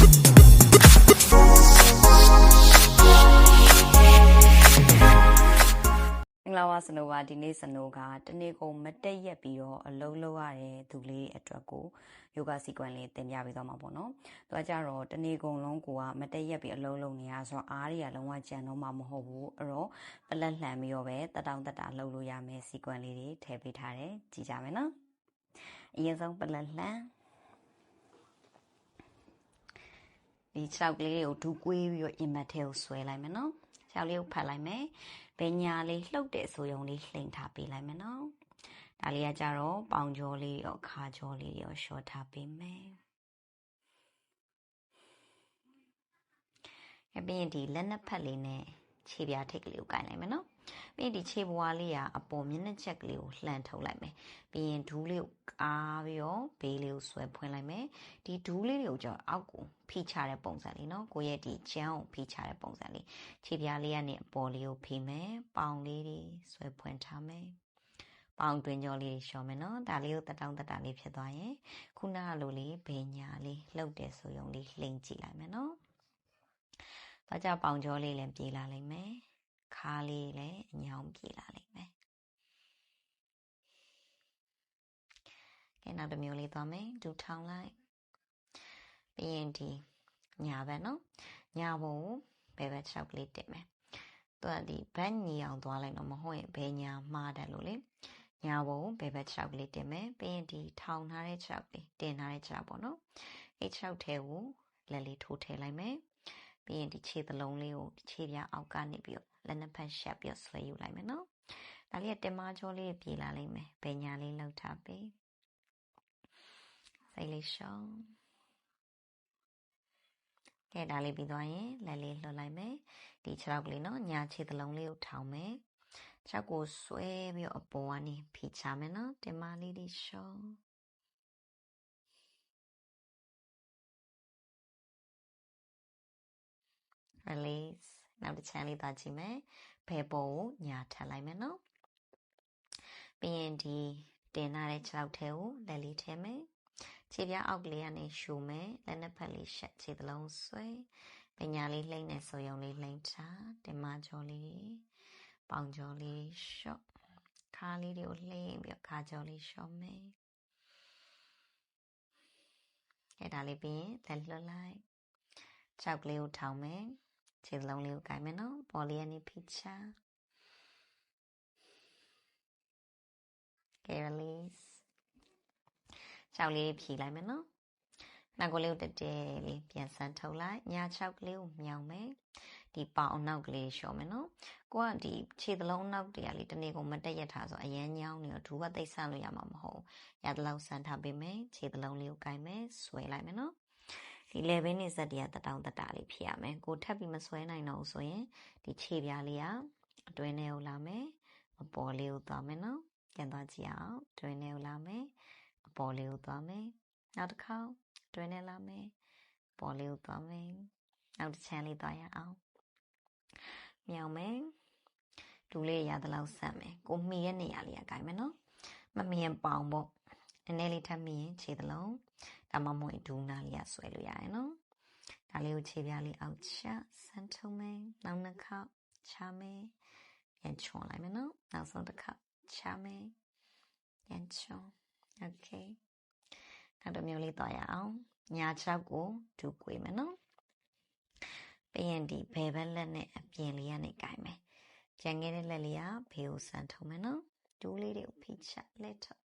မင်္ဂလာပါစနိုပါဒီနေ့စနိုကတနေ့ကုန်မတက်ရက်ပြီးတော့အလုံးလုံးရတဲ့သူလေးအတွက်ကိုယောဂစီကွန်လေးသင်ပြပေးသွားမှာပေါ့နော်။သူကကြတော့တနေ့ကုန်လုံးကိုကမတက်ရက်ပြီးအလုံးလုံးနေရဆိုတော့အားတွေကလုံးဝကြံတော့မှမဟုတ်ဘူး။အဲ့တော့ပလက်လှန်ပြီးတော့ပဲတက်တောင်တက်တာလှုပ်လို့ရမယ်စီကွန်လေးတွေထည့်ပေးထားတယ်ကြည့်ကြမယ်နော်။အရင်ဆုံးပလက်လှန် ဒီခြေောက်ကလေးတွေကိုဒူးကွေးပြီးတော့အင်မတ်ထဲကိုဆွဲလိုက်မယ်နော်။ခြေောက်လေးကိုဖတ်လိုက်မယ်။ဘယ်ညာလေးလှုပ်တဲ့ဆိုယုံလေးလှိမ့်ထားပေးလိုက်မယ်နော်။ဒါလေးကကြတော့ပေါင်ကြောလေးရောခါကြောလေးရောရှော့ထားပေးမယ်။အပြင်ဒီလက်နှစ်ဖက်လေးနဲ့ခြေပြားထိတ်ကလေးကိုကင်လိုက်မယ်နော်။ ပြီးရင်ဒီခြေဘွားလေးကအပေါ်မျက်နှာချက်ကလေးကိုလှန်ထုတ်လိုက်မယ်။ပြီးရင်ဒူးလေးကိုကားပြီးတော့ဘေးလေးကိုဆွဲဖွင့်လိုက်မယ်။ဒီဒူးလေးတွေကိုကြောအောက်ကိုဖိချတဲ့ပုံစံလေးနော်။ကိုယ့်ရဲ့ဒီချမ်းကိုဖိချတဲ့ပုံစံလေး။ခြေပြားလေးကနေအပေါ်လေးကိုဖိမယ်။ပေါင်လေးတွေဆွဲဖွင့်ထားမယ်။ပေါင်တွင်ကြောလေးတွေလျှော်မယ်နော်။ဒါလေးကိုတတောင်းတတာလေးဖြစ်သွားရင်ခုနကလိုလေးဘေညာလေးလှုပ်တဲ့ဆိုယုံလေးလှိမ့်ကြည့်လိုက်မယ်နော်။တော့ကြပေါင်ကြောလေးလည်းပြေးလာလိမ့်မယ်။ခါ လေးလည်းအညောင်းပြေးလာလိမ့်မယ်။ကဲနောက်တစ်မျိုးလေးသွားမယ်။ဒူထောင်လိုက်။ပြီးရင်ဒီညာဘက်နော်။ညာဘုံဘယ်ဘက်၆ကလေးတင်မယ်။သူကဒီဘက်ညီအောင်သွားလိုက်တော့မဟုတ်ရင်ဘယ်ညာမှားတယ်လို့လေ။ညာဘုံဘယ်ဘက်၆ကလေးတင်မယ်။ပြီးရင်ဒီထောင်ထားတဲ့၆လေးတင်ထားတဲ့၆ပေါ့နော်။အဲ့၆ထဲကိုလက်လေးထိုးထည့်လိုက်မယ်။ ပြီးရင်ဒီခြေသလုံးလေးကိုခြေပြားအောက်ကနေပြီးတော့လက်နှစ်ဖက်ရှက်ပြီးဆွဲယူလိုက်မယ်နော်။ဒါလေးကတင်မကြောလေးပြေးလာလိမ့်မယ်။ဘယ်ညာလေးလောက်ထားပေး။စိတ်လေးရှုံးကဲဒါလေးပြီးသွားရင်လက်လေးလွှတ်လိုက်မယ်ဒီခြေထောက်ကလေးနော်ညာခြေသလုံးလေးကိုထောင်မယ်ခြေထောက်ကိုဆွဲပြီးတော့အပေါ်ကနေဖိချမယ်နော်တင်မလေးလေးရှုံး release နောက်တစ်ချမ်းလေးသွားကြည့်မယ်ဘယ်ပေါ်ကိုညာထပ်လိုက်မယ်နော်ပြီးရင်ဒီတင်ထားတဲ့ခြေထောက်ထဲကိုလက်လေးထည့်မယ်ခြေပြားအောက်ကလေးကနေရှူမယ်လက်နှစ်ဖက်လေးရှက်ခြေသလုံးဆွဲပညာလေးလှိမ့်နေဆိုရုံလေးလှိမ့်ချတင်မကြောလေးပေါင်ကြောလေးရှော့ခါလေးတွေကိုလှိမ့်ပြီးတော့ခါကြောလေးရှော့မယ်အဲဒါလေးပြီးရင်လက်လွတ်လိုက်ခြောက်ကလေးကိုထောင်မယ် ခြေသလုံးလေးကိုကင်မယ်နော်ပေါ်လေးကနေဖိချကဲ release ခြောက်လေးဖြီလိုက်မယ်နော်နောက်ကိုလေးကိုတက်တဲလေးပြန်ဆန်းထုတ်လိုက်ညာခြောက်ကလေးကိုမြောင်မယ်ဒီပေါင်အနောက်ကလေးလျှော်မယ်နော်ကိုကဒီခြေသလုံးအနောက်တရားလေးတနေ့ကိုမတက်ရထားဆိုအရန်ညောင်းနေတော့ဒူကသိပ်ဆန်းလို့ရမှာမဟုတ်ရတလောက်ဆန်းထားပေးမယ်ခြေသလုံးလေးကိုကင်မယ်ဆွဲလိုက်မယ်နော် ဒီ level နဲ့ဇက်တရားတတောင်းတတာလေးဖြစ်ရမယ်ကိုထပ်ပြီးမဆွဲနိုင်တော့ဘူးဆိုရင်ဒီခြေပြားလေးကအတွင်းထဲကိုလာမယ်အပေါ်လေးကိုသွားမယ်နော်ပြန်သွားကြည့်အောင်အတွင်းထဲကိုလာမယ်အပေါ်လေးကိုသွားမယ်နောက်တစ်ခါအတွင်းထဲလာမယ်အပေါ်လေးကိုသွားမယ်နောက်တစ်ချမ်းလေးသွားရအောင်မြောင်မယ်လူလေးရသလောက်ဆက်မယ်ကိုမှီရဲ့နေရာလေးကဂိုင်းမယ်နော်မမြင်ပေါင်ပေါ့ နည်းနည်းလေးထပ်မြင်ခြေသလုံးဒါမှမဟုတ်ဒူးနာလေးကဆွဲလို့ရရင်နော်ဒါလေးကိုခြေပြားလေးအောက်ချဆန်းထုံးမယ်နောက်နှစ်ခေါက်ချမယ်ပြန်ချွန်လိုက်မယ်နော်နောက်ဆုံးတစ်ခေါက်ချမယ်ပြန်ချွန်โอเคနောက်တစ်မျိုးလေးသွားရအောင်ညာချောက်ကိုဒူးကွေးမယ်နော်ပြီးရင်ဒီဘယ်ဘက်လက်နဲ့အပြင်လေးကနေကြိုင်မယ်ကြံခဲ့တဲ့လက်လေးကဘေးကိုဆန်းထုံးမယ်နော်ဒူးလေးတွေကိုဖိချလက်ထုတ်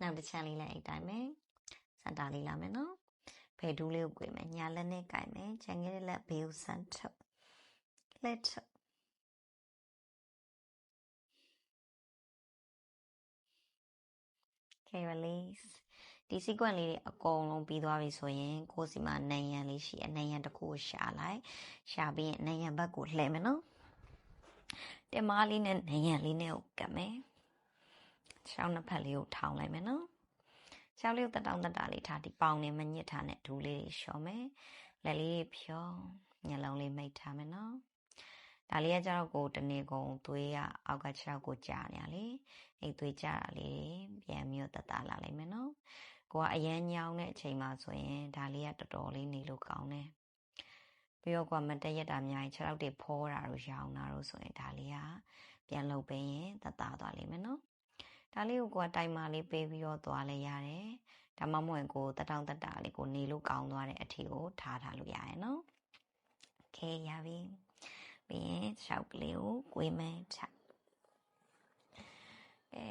နောက်တစ်ချမ်းလေးလည်းအဲ့တိုင်းပဲစန်တာလေးလာမယ်နော်ဖယ်ဒူးလေးကို꿰မယ်ညာလက်နဲ့ကြိုင်မယ်ချန်ခဲ့တဲ့လက်ဘေးကိုစန်ထုတ်လက်ထုတ်ကဲ release ဒီ sequence လေးတွေအကုန်လုံးပြီးသွားပြီဆိုရင်ကိုယ်စီမှာနံရံလေးရှိအနံရံတစ်ခုကိုရှာလိုက်ရှာပြီးရင်နံရံဘက်ကိုလှည့်မယ်နော်တင်မားလေးနဲ့နံရံလေးနဲ့ကိုကပ်မယ် ရှောင်းနှစ်ဖက်လေးကိုထောင်လိုက်မယ်နော်ရှောင်းလေးကိုတတောင်းတတာလေးထားဒီပေါင်နဲ့မညစ်ထားနဲ့ဒူးလေးတွေလျှော်မယ်လက်လေးဖြောညလုံးလေးမိတ်ထားမယ်နော်ဒါလေးကကျတော့ကိုတနေကုန်သွေးကအောက်ကခြေထောက်ကိုကြာနေရလေအဲ့သွေးကြာတာလေးပြန်ပြီးတော့တတလာလိုက်မယ်နော်ကိုကအရန်ညောင်းတဲ့အချိန်မှာဆိုရင်ဒါလေးကတော်တော်လေးနေလို့ကောင်းတယ်ပြီးတော့ကိုကမတက်ရက်တာအများကြီးခြေထောက်တွေဖောတာတို့ရောင်တာတို့ဆိုရင်ဒါလေးကပြန်လုပ်ပေးရင်တတသွားလိမ့်မယ်နော် ဒါလေးကိုကိုကတိုင်မာလေးပေးပြီးတော့သွားလဲရတယ်ဒါမှမဟုတ်ရင်ကိုတတောင်တတာလေးကိုနေလို့ကောင်းသွားတဲ့အထီကိုထားထားလို့ရရနော်โอเคရပြီပြီးရင်ရှောက်ကလေးကိုကွေးမယ်ချအဲ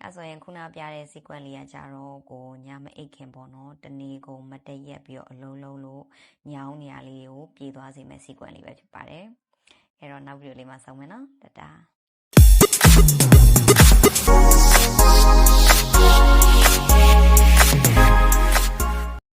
အဲဆိုရင်ခုနပြတဲ့ sequence လေးကကြတော့ကိုညမအိတ်ခင်ပေါ့နော်တနေ့ကုန်မတရက်ပြီးတော့အလုံးလုံးလို့ညောင်းနေရလေးကိုပြေးသွားစေမယ့် sequence လေးပဲဖြစ်ပါတယ်အဲ့တော့နောက်ဗီဒီယိုလေးမှာဆုံမယ်နော်တတာ Fools.